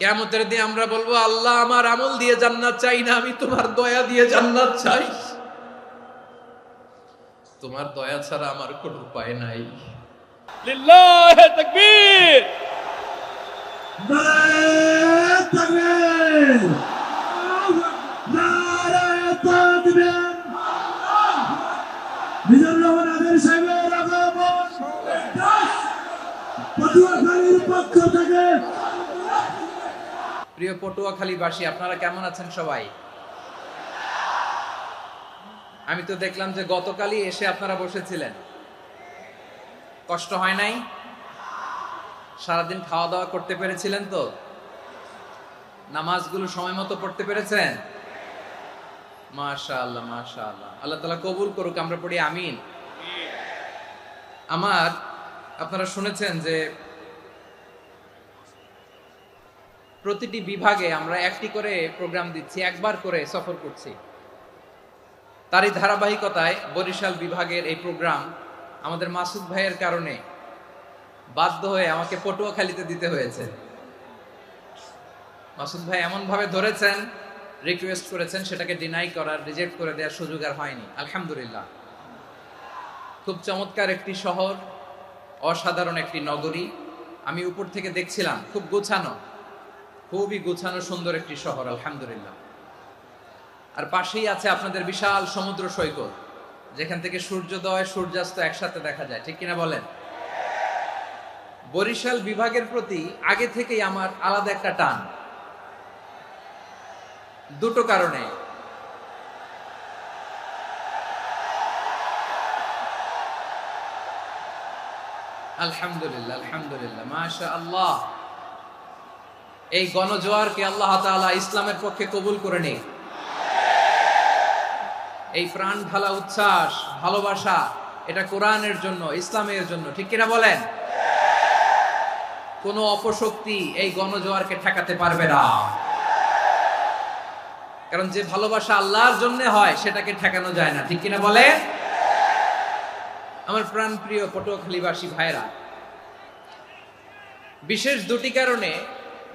কেমতের দিয়ে আমরা বলব আল্লাহ আমার আমল দিয়ে জান্নাত চাই না আমি তোমার দয়া দিয়ে জান্নাত চাই। তোমার দয়া ছাড়া আমার কোনো উপায় নাই। লিল্লাহ তাকবীর! প্রিয় পটুয়াখালীবাসী আপনারা কেমন আছেন সবাই? আমি তো দেখলাম যে গতকালই এসে আপনারা বসেছিলেন। কষ্ট হয় নাই? সারাদিন খাওয়া দাওয়া করতে পেরেছিলেন তো? নামাজগুলো সময় মতো পড়তে পেরেছেন? মাশা আল্লাহ মাশা আল্লাহ আল্লাহ তালা কবুল করুক আমরা পড়ি আমিন। আমার আপনারা শুনেছেন যে প্রতিটি বিভাগে আমরা একটি করে প্রোগ্রাম দিচ্ছি, একবার করে সফর করছি। তারই ধারাবাহিকতায় বরিশাল বিভাগের এই প্রোগ্রাম আমাদের মাসুদ ভাইয়ের কারণে বাধ্য হয়ে আমাকে পটুয়াখালীতে দিতে হয়েছে। মাসুদ ভাই এমনভাবে ধরেছেন রিকোয়েস্ট করেছেন, সেটাকে ডিনাই করার রিজেক্ট করে দেওয়ার সুযোগ আর হয়নি। আলহামদুলিল্লাহ। খুব চমৎকার একটি শহর, অসাধারণ একটি নগরী। আমি উপর থেকে দেখছিলাম, খুব গোছানো। খুবই গোছানো সুন্দর একটি শহর, আলহামদুলিল্লাহ। আর পাশেই আছে আপনাদের বিশাল সমুদ্র সৈকত, যেখান থেকে সূর্যোদয়, সূর্যাস্ত একসাথে দেখা যায়, ঠিক কিনা বলেন? বরিশাল বিভাগের প্রতি আগে থেকেই আমার আলাদা একটা টান। দুটো কারণে। আলহামদুলিল্লাহ আলহামদুলিল্লাহ মাশা আল্লাহ এই গণজোয়ারকে আল্লাহ তাআলা ইসলামের পক্ষে কবুল করে নেই। এই প্রাণ ঢালা উচ্ছ্বাস, ভালোবাসা, এটা কোরআনের জন্য, ইসলামের জন্য, ঠিক কিনা বলেন? কোন অপশক্তি এই গণজোয়ারকে ঠেকাতে পারবে না। কারণ যে ভালোবাসা আল্লাহর জন্য হয়, সেটাকে ঠেকানো যায় না, ঠিক কিনা বলে আমার প্রাণ প্রিয় পটুয়াখালীবাসী ভাইরা, বিশেষ দুটি কারণে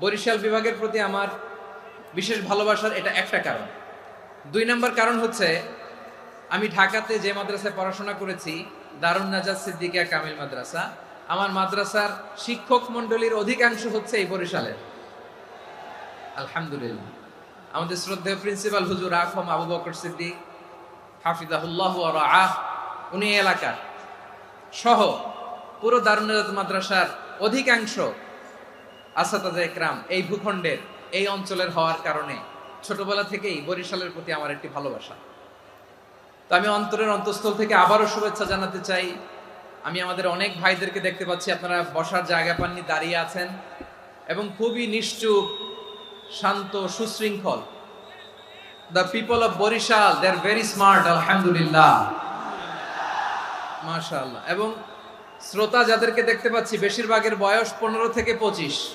বরিশাল বিভাগের প্রতি আমার বিশেষ ভালোবাসার এটা একটা কারণ। দুই নম্বর কারণ হচ্ছে, আমি ঢাকাতে যে মাদ্রাসায় পড়াশোনা করেছি, দারুণ নাজাদ সিদ্দিকিয়া কামিল মাদ্রাসা, আমার মাদ্রাসার শিক্ষক মন্ডলীর অধিকাংশ হচ্ছে এই বরিশালের। আলহামদুলিল্লাহ। আমাদের শ্রদ্ধেয় প্রিন্সিপাল হুজুর আখম আবু বকর সিদ্দিক, হাফিজাহুল্লাহ আহ উনি এলাকার। সহ পুরো দারুনাজাত মাদ্রাসার অধিকাংশ আসাতাজা একরাম, এই ভূখণ্ডের, এই অঞ্চলের হওয়ার কারণে ছোটবেলা থেকেই বরিশালের প্রতি আমার একটি ভালোবাসা। তো আমি অন্তরের অন্তঃস্থল থেকে আবারও শুভেচ্ছা জানাতে চাই। আমি আমাদের অনেক ভাইদেরকে দেখতে পাচ্ছি, আপনারা বসার জায়গা পাননি, দাঁড়িয়ে আছেন, এবং খুবই নিশ্চুপ, শান্ত, সুশৃঙ্খল। The people of Barishal they are very smart আলহামদুলিল্লাহ। মাশাআল্লাহ। এবং শ্রোতা যাদেরকে দেখতে পাচ্ছি, বেশিরভাগের বয়স পনেরো থেকে পঁচিশ।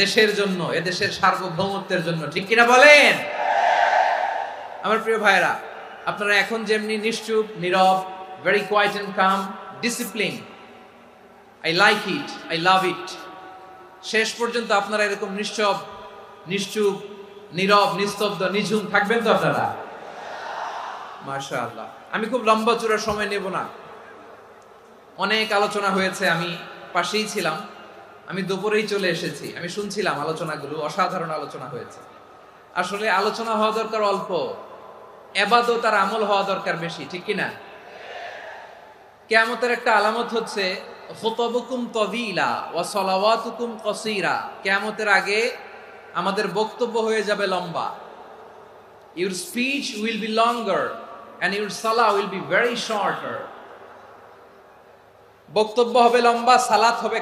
দেশের জন্য, এদেশের সার্বভৌমত্বের জন্য, ঠিক কিনা বলেন? আমার প্রিয় ভাইরা আপনারা এখন যেমনি নিশ্চুপ, নীরব very quiet and calm discipline I like it I love it শেষ পর্যন্ত আপনারা এরকম নিশ্চব, নিশ্চুপ, নীরব, নিস্তব্ধ, নিঝুম থাকবেন তো আপনারা? মাশা আল্লাহ আমি খুব লম্বা চূড়ার সময় নেব না। অনেক আলোচনা হয়েছে, আমি পাশেই ছিলাম। আমি দুপুরেই চলে এসেছি। আমি শুনছিলাম আলোচনাগুলো, অসাধারণ আলোচনা হয়েছে। আসলে আলোচনা হওয়া দরকার অল্প। এবাদত আর আমল হওয়া দরকার বেশি, ঠিক কিনা কেয়ামতের একটা আলামত হচ্ছে কসিরা। কেয়ামতের আগে আমাদের বক্তব্য হয়ে যাবে লম্বা। Your speech will be longer and your সালা উইল বি ভেরি শর্টার বক্তব্য হবে লম্বা, সালাত হবে